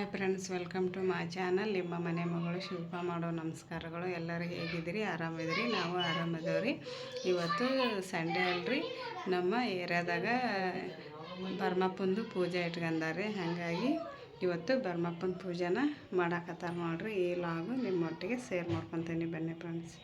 Hi friends welcome to my channel ನಿಮ್ಮ ಮನೆ ಮಗಳು ಶಿಲ್ಪ ಮಾಡೋ ನಮಸ್ಕಾರಗಳು. ಎಲ್ಲರೂ ಹೇಗಿದ್ದೀರಿ? ಆರಾಮಿದ್ದೀರಿ? ನಾವು ಆರಾಮಿದೇವ್ರಿ ಇವತ್ತು ಸಂಡೇ ಅಲ್ರಿ. ನಮ್ಮ ಏರಿಯಾದಾಗ ಬರ್ಮಪ್ಪಂದು ಪೂಜೆ ಇಟ್ಕೊಂಡಾರೆ. ಹಾಗಾಗಿ ಇವತ್ತು ಬರ್ಮಪ್ಪನ ಪೂಜೆನ ಮಾಡಾಕತ್ತಾರ ನೋಡ್ರಿ. ಈ ಲಾಗು ನಿಮ್ಮೊಟ್ಟಿಗೆ ಶೇರ್ ಮಾಡ್ಕೊತೀನಿ ಬನ್ನಿ ಫ್ರೆಂಡ್ಸ್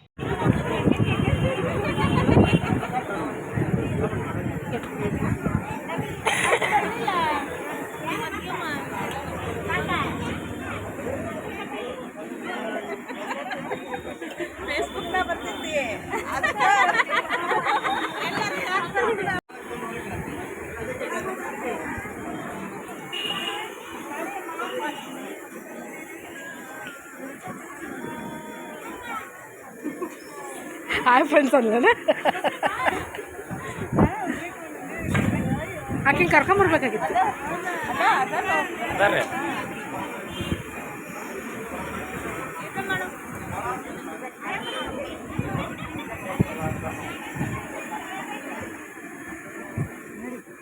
ಹಾಯ್ ಫ್ರೆಂಡ್ಸ್ ಅಂದ್ಲೇನ ಆಕಿನ ಕರ್ಕೊಂಬರ್ಬೇಕಾಗಿತ್ತು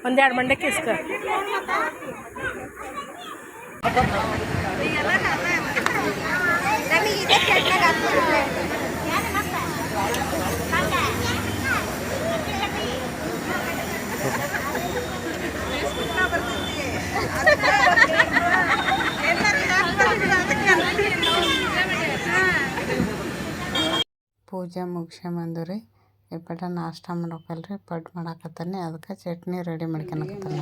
ಒಂದೆರಡು ಮಂಡಕ್ಕಿ ಇಸ್ಕ ಪೂಜೆ ಮುಗಿಸ್ಕೊಂಬಂದು ಈ ಪಟ ನಾಷ್ಟ ಮಾಡೋಕಲ್ರಿ ಪಡ್ ಮಾಡಾಕತ್ತಾನೆ ಅದಕ್ಕೆ ಚಟ್ನಿ ರೆಡಿ ಮಾಡ್ಕೊಳಕತ್ತಾನ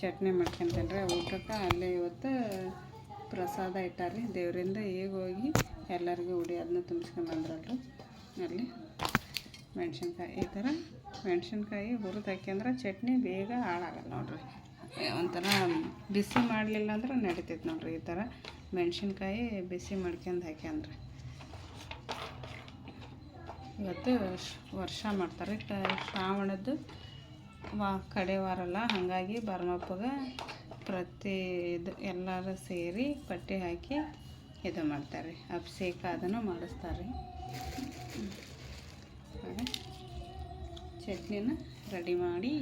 ಚಟ್ನಿ ಮಾಡ್ಕೊಂತೇನೆ ರೀ ಊಟಕ್ಕೆ ಅಲ್ಲೇ ಇವತ್ತು ಪ್ರಸಾದ ಇಟ್ಟಾರ್ರಿ, ದೇವರಿಂದ ಈಗ ಹೋಗಿ ಎಲ್ಲರಿಗೂ ಉಡಿ ಅದನ್ನ ತುಂಬಿಸ್ಕೊಂಬಂದ್ರಲ್ರಿ ಅಲ್ಲಿ ಮೆಣಸಿನ್ಕಾಯಿ, ಈ ಥರ ಮೆಣಸಿನ್ಕಾಯಿ ಹುರಿದು ಹಾಕ್ಯಂದ್ರೆ ಚಟ್ನಿ ಬೇಗ ಹಾಳಾಗಲ್ಲ ನೋಡ್ರಿ. ಒಂಥರ ಬಿಸಿ ಮಾಡಲಿಲ್ಲ ಅಂದ್ರೆ ನಡಿತೈತೆ ನೋಡ್ರಿ ಈ ಥರ ಮೆಣಸಿನ್ಕಾಯಿ ಬಿಸಿ ಮಾಡ್ಕೊಂಡು ಹಾಕ್ಯಂದ್ರೆ ಇವತ್ತು ವರ್ಷ ಮಾಡ್ತಾರೆ. ಶ್ರಾವಣದ್ದು ವಾ ಕಡೆ ವಾರಲ್ಲ. ಹಾಗಾಗಿ ಬರ್ಮಪ್ಪಗೆ ಪ್ರತಿ ಇದು ಎಲ್ಲರೂ ಸೇರಿ ಪಟ್ಟಿ ಹಾಕಿ ಇದು ಮಾಡ್ತಾರೆ. ಅಭಿಷೇಕ ಅದನ್ನು ಮಾಡಿಸ್ತಾರೆ. ಚಟ್ನಿನ ರೆಡಿ ಮಾಡಿ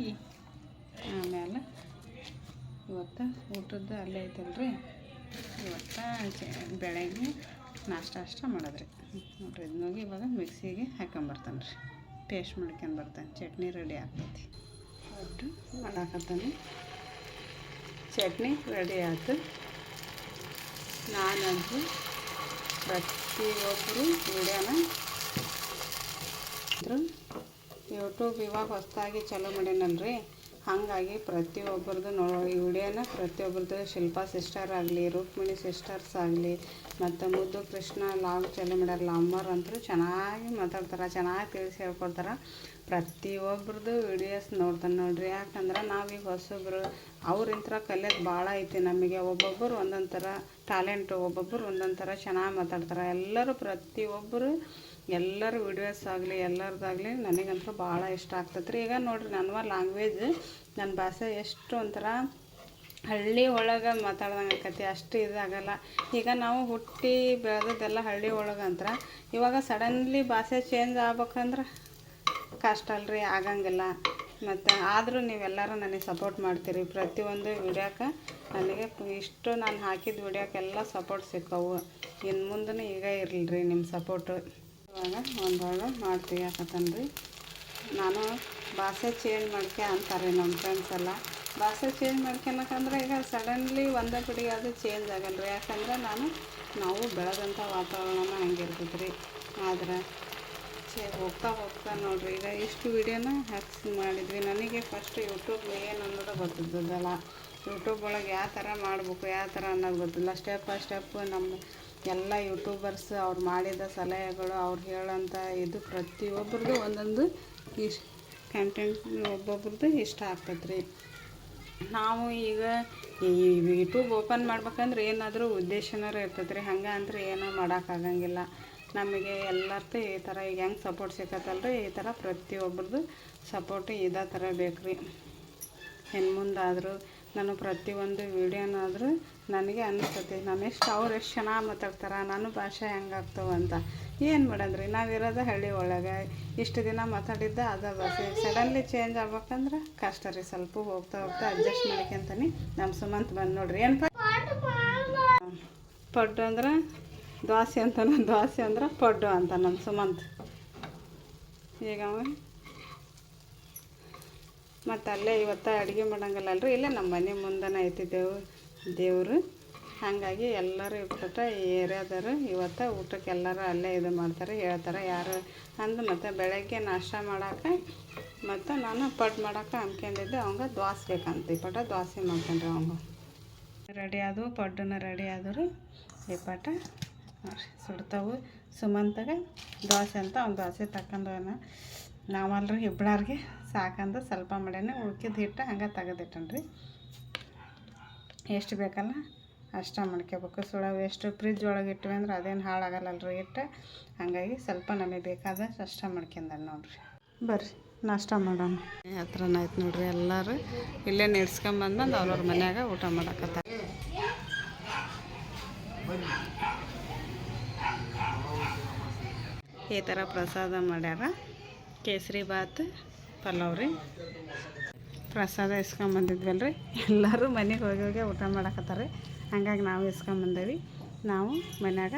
ಆಮೇಲೆ ಇವತ್ತು ಊಟದ್ದು ಅಲ್ಲೇ ಐತಲ್ರಿ. ಇವತ್ತು ಬೆಳಗ್ಗೆ ನಾಷ್ಟ ಅಷ್ಟ ಮಾಡೋದ್ರಿ. ನೋಡ್ರಿ ಇದನ್ನೋಗಿ ಇವಾಗ ಮಿಕ್ಸಿಗೆ ಹಾಕೊಂಬರ್ತಾನೆ ರೀ. ಪೇಸ್ಟ್ ಮಾಡ್ಕೊಂಡು ಬರ್ತಾನೆ. ಚಟ್ನಿ ರೆಡಿ ಆಗ್ತೈತಿ. ಒಟ್ಟು ಮಾಡಾಕತ್ತಾನೆ. ಚಟ್ನಿ ರೆಡಿ ಆಯ್ತು ನಾನಂತೂ ಪ್ರತಿಯೊಬ್ಬರು ವಿಡಿಯೋನ ಯೂಟ್ಯೂಬ್ ಇವಾಗ ಹೊಸ್ದಾಗಿ ಚಾಲೂ ಮಾಡ್ಯಾನಲ್ರಿ ಹಾಗಾಗಿ ಪ್ರತಿಯೊಬ್ಬರದ್ದು ನೋ ಈ ವಿಡಿಯೋನ ಪ್ರತಿಯೊಬ್ಬರದ್ದು ಶಿಲ್ಪಾ ಸಿಸ್ಟರ್ ಆಗಲಿ, ರುಕ್ಮಿಣಿ ಸಿಸ್ಟರ್ಸ್ ಆಗಲಿ, ಮತ್ತು ಮುದ್ದು ಕೃಷ್ಣ ಲಾಗ್ ಚಾಲೂ ಮಾಡ್ಯಾರಲ್ಲ ಅಮ್ಮರ್ ಅಂತೂ ಚೆನ್ನಾಗಿ ಮಾತಾಡ್ತಾರೆ, ಚೆನ್ನಾಗಿ ತಿಳಿಸಿ ಹೇಳ್ಕೊಡ್ತಾರೆ. ಪ್ರತಿಯೊಬ್ರದ್ದು ವಿಡಿಯೋಸ್ ನೋಡ್ತಾನೆ ನೋಡ್ರಿ. ಯಾಕಂದ್ರೆ ನಾವೀಗ ಹೊಸೊಬ್ರು ಅವ್ರಿಂತ್ರ ಕಲಿಯೋದು ಭಾಳ ಐತಿ ನಮಗೆ. ಒಬ್ಬೊಬ್ಬರು ಒಂದೊಂದು ಥರ ಟ್ಯಾಲೆಂಟು ಒಬ್ಬೊಬ್ಬರು ಒಂದೊಂದು ಥರ ಚೆನ್ನಾಗಿ ಮಾತಾಡ್ತಾರೆ. ಎಲ್ಲರೂ ಪ್ರತಿಯೊಬ್ಬರು ಎಲ್ಲರ ವಿಡಿಯೋಸ್ ಆಗಲಿ, ಎಲ್ಲರದಾಗಲಿ ನನಗಂತೂ ಭಾಳ ಇಷ್ಟ ಆಗ್ತೈತೆ ರೀ ಈಗ ನೋಡಿರಿ ನನ್ನ ಲ್ಯಾಂಗ್ವೇಜ್ ನನ್ನ ಭಾಷೆ ಎಷ್ಟು ಒಂಥರ ಹಳ್ಳಿ ಒಳಗೆ ಮಾತಾಡ್ದಂಗೆ ಆಕತಿ, ಅಷ್ಟು ಇದಾಗಲ್ಲ ಈಗ ನಾವು ಹುಟ್ಟಿ ಬೆಳೆದದ್ದೆಲ್ಲ ಹಳ್ಳಿ ಒಳಗೆ ಅಂತರ, ಇವಾಗ ಸಡನ್ಲಿ ಭಾಷೆ ಚೇಂಜ್ ಆಗ್ಬೇಕಂದ್ರೆ ಕಷ್ಟ ಅಲ್ರಿ, ಆಗಂಗಿಲ್ಲ. ಮತ್ತು ಆದರೂ ನೀವೆಲ್ಲರೂ ನನಗೆ ಸಪೋರ್ಟ್ ಮಾಡ್ತೀರಿ. ಪ್ರತಿಯೊಂದು ವಿಡಿಯೋಕ್ಕೆ ನನಗೆ ಇಷ್ಟು ನಾನು ಹಾಕಿದ ವಿಡಿಯೋಕ್ಕೆಲ್ಲ ಸಪೋರ್ಟ್ ಸಿಕ್ಕವು. ಇನ್ನು ಮುಂದೆ ಈಗ ಇರಲಿ ರೀ ನಿಮ್ಮ ಸಪೋರ್ಟು ಇವಾಗ ಒಂದೊಳ್ಳೆ ಮಾಡ್ತೀವಿ ಯಾಕಂತಂದ್ರಿ ನಾನು ಭಾಷೆ ಚೇಂಜ್ ಮಾಡ್ಕೆ ಅಂತಾರೆ ನಮ್ಮ ಫ್ರೆಂಡ್ಸ್ ಎಲ್ಲ. ಭಾಷೆ ಚೇಂಜ್ ಮಾಡ್ಕೊಳಕಂದ್ರೆ ಈಗ ಸಡನ್ಲಿ ಒಂದೇ ಕಡೆ ಅದು ಚೇಂಜ್ ಆಗಲ್ಲ ಯಾಕಂದ್ರೆ ನಾನು, ನಾವು ಬೆಳೆದಂಥ ವಾತಾವರಣನ ಹಂಗೆ ರೀ ಆದ್ರೆ ಚೇ ಹೋಗ್ತಾ ಹೋಗ್ತಾ ನೋಡ್ರಿ. ಈಗ ಇಷ್ಟು ವಿಡಿಯೋನ ಹಾಕ್ಸಿ ಮಾಡಿದ್ವಿ. ನನಗೆ ಫಸ್ಟ್ ಯೂಟ್ಯೂಬ್ ಏನು ಅನ್ನೋದು ಗೊತ್ತಿದ್ದಲ್ಲ ಯೂಟ್ಯೂಬ್ ಒಳಗೆ ಯಾವ ಥರ ಮಾಡಬೇಕು, ಯಾವ ಥರ ಅನ್ನೋದು ಗೊತ್ತಿಲ್ಲ. ಸ್ಟೆಪ್ ಬೈ ಸ್ಟೆಪ್ ನಮ್ಮ ಎಲ್ಲ ಯೂಟ್ಯೂಬರ್ಸ್ ಅವ್ರು ಮಾಡಿದ ಸಲಹೆಗಳು, ಅವ್ರು ಹೇಳೋಂಥ ಇದು ಪ್ರತಿಯೊಬ್ಬರದು ಒಂದೊಂದು ಇಶ್ ಕಂಟೆಂಟ್ ಒಬ್ಬೊಬ್ರದ್ದು ಇಷ್ಟ ಆಗ್ತೈತೆ ರೀ ನಾವು ಈಗ ಈ ಯೂಟ್ಯೂಬ್ ಓಪನ್ ಮಾಡ್ಬೇಕಂದ್ರೆ ಏನಾದರೂ ಉದ್ದೇಶನಾರು ಇರ್ತೈತೆ ರೀ ಹಂಗೆ ಅಂದ್ರೆ ಏನೂ ಮಾಡೋಕ್ಕಾಗಂಗಿಲ್ಲ ನಮಗೆ ಎಲ್ಲರ್ದು ಈ ಥರ ಈಗ ಹೆಂಗೆ ಸಪೋರ್ಟ್ ಸಿಕ್ಕತ್ತಲ್ರಿ? ಈ ಥರ ಪ್ರತಿಯೊಬ್ರದ್ದು ಸಪೋರ್ಟ್ ಇದೇ ಥರ ಬೇಕು ರೀ ಇನ್ನು ನಾನು ಪ್ರತಿಯೊಂದು ವೀಡಿಯೋನಾದರೂ ನನಗೆ ಅನಿಸ್ತೈತಿ ನಾನು ಎಷ್ಟು ಅವ್ರು ಎಷ್ಟು ಚೆನ್ನಾಗಿ ಮಾತಾಡ್ತಾರೆ? ನನ್ನ ಭಾಷೆ ಹೆಂಗಾಗ್ತವೆ ಅಂತ. ಏನು ಮಾಡೋದ್ರಿ? ನಾವಿರೋದು ಹಳ್ಳಿ ಒಳಗೆ. ಇಷ್ಟು ದಿನ ಮಾತಾಡಿದ್ದ ಅದ ಭಾಷೆ. ಸಡನ್ಲಿ ಚೇಂಜ್ ಆಗ್ಬೇಕಂದ್ರೆ ಕಷ್ಟ ರೀ. ಸ್ವಲ್ಪ ಹೋಗ್ತಾ ಹೋಗ್ತಾ ಅಡ್ಜಸ್ಟ್ ಮಾಡ್ಕೊಂತಾನೆ. ನಮ್ಮ ಸುಮಂತ್ ಬಂದು ನೋಡ್ರಿ. ಏನು ಪಡ್ಡು ಅಂದ್ರೆ ದ್ವಾಸೆ ಅಂತಾನ ದ್ವಾಸೆ ಅಂದ್ರೆ ಪಡ್ಡು ಅಂತ ನಮ್ಮ ಸುಮಂತ್. ಈಗ ಮತ್ತು ಅಲ್ಲೇ ಇವತ್ತು ಅಡುಗೆ ಮಾಡಂಗಿಲ್ಲಲ್ರಿ? ಇಲ್ಲೇ ನಮ್ಮ ಮನೆ ಮುಂದೆನೇ ಐತಿ ದೇವ್ ದೇವರು. ಹಾಗಾಗಿ ಎಲ್ಲರೂ ಈ ಏರಿಯಾದವರು ಇವತ್ತು ಊಟಕ್ಕೆ ಎಲ್ಲರೂ ಅಲ್ಲೇ ಇದು ಮಾಡ್ತಾರೆ, ಹೇಳ್ತಾರೆ ಯಾರು ಅಂದು ಮತ್ತು ಬೆಳಗ್ಗೆ ನಾಷ್ಟ ಮಾಡೋಕೆ ಮತ್ತು ನಾನು ಪಡ್ ಮಾಡೋಕೆ ಅನ್ಕೊಂಡಿದ್ದೆ, ಅವಂಗ ದ್ವಾಸೆ ಬೇಕಂತ. ಈ ಪಟ ದ್ವಾಸೆ ಮಾಡ್ಕೊಂಡ್ರಿ ಅವಂಗ. ರೆಡಿ ಆದವು, ಪಡ್ಡನ ರೆಡಿ ಆದರು ಈ ಪಟ ಸುಡ್ತಾವು. ಸುಮಂತಾಗ ದ್ವಾಸೆ ಅಂತ ಅವ್ನು ದ್ವಾಸೆ ತಕೊಂಡವನ ನಾವಲ್ರಿ ಇಬ್ಬಳಾರ್ಗೆ ಸಾಕಂದು ಸ್ವಲ್ಪ ಮಾಡ್ಯಾನೆ ಉಳ್ಕಿದ ಹಿಟ್ಟು ಹಂಗೆ ತೆಗೆದಿಟ್ಟನ್ರಿ. ಎಷ್ಟು ಬೇಕಲ್ಲ ಅಷ್ಟ ಮಾಡ್ಕೋಬೇಕು. ಸುಳ ಎಷ್ಟು ಫ್ರಿಜ್ ಒಳಗೆ ಇಟ್ವಿ ಅಂದ್ರೆ ಅದೇನು ಹಾಳಾಗಲ್ಲಲ್ರಿ ಹಿಟ್ಟು. ಹಾಗಾಗಿ ಸ್ವಲ್ಪ ನಮಗೆ ಬೇಕಾದಷ್ಟು ಅಷ್ಟ ಮಾಡ್ಕೊಂಡ ನೋಡ್ರಿ. ಬರ್ರಿ, ನಾಷ್ಟ ಮಾಡೋಣ. ಹತ್ರನ ಆಯ್ತು ನೋಡ್ರಿ ಎಲ್ಲರೂ. ಇಲ್ಲೇ ನೆಡ್ಸ್ಕೊಂಬಂದು ಅವ್ರವ್ರ ಮನ್ಯಾಗ ಊಟ ಮಾಡಕತ್ತ ಈ ಥರ ಪ್ರಸಾದ ಮಾಡ್ಯಾರ. ಕೇಸರಿ ಬಾತ್ ಪಲಾವ್ ರೀ. ಪ್ರಸಾದ ಇಸ್ಕೊಂಬಂದಿದ್ವಲ್ರಿ ಎಲ್ಲರೂ ಮನೆಗೆ ಹೋಗಿ ಹೋಗಿ ಊಟ ಮಾಡಕತ್ತಾರೆ ಹಂಗಾಗಿ ನಾವು ಇಸ್ಕೊಂಬಂದೇವಿ ನಾವು ಮನ್ಯಾಗ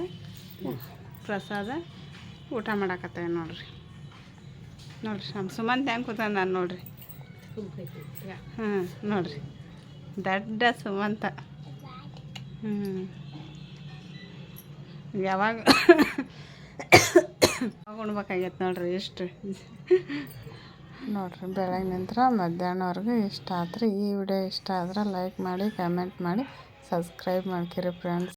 ಪ್ರಸಾದ ಊಟ ಮಾಡಕತ್ತೇವೆ ನೋಡ್ರಿ. ನೋಡ್ರಿ ನಮ್ಮ ಸುಮಂತ್ ಹೆಂಗೆ ಕೂತ ನಾನು ನೋಡ್ರಿ. ಹಾಂ, ನೋಡ್ರಿ. ದಡ್ಡ ಸುಮಂತ. ಹ್ಞೂ ಯಾವಾಗ ಉಣ್ಬೇಕಾಗೈತೆ ನೋಡ್ರಿ ಎಷ್ಟು. ನೋಡ್ರಿ ಬೆಳಗ್ಗೆ ನಂತರ ಮಧ್ಯಾಹ್ನವರೆಗೂ ಇಷ್ಟ ಆದ್ರೆ ಈ ವಿಡಿಯೋ ಇಷ್ಟ ಆದ್ರೆ ಲೈಕ್ ಮಾಡಿ ಕಮೆಂಟ್ ಮಾಡಿ ಸಬ್ಸ್ಕ್ರೈಬ್ ಮಾಡ್ಕಿರಿ ಫ್ರೆಂಡ್ಸ್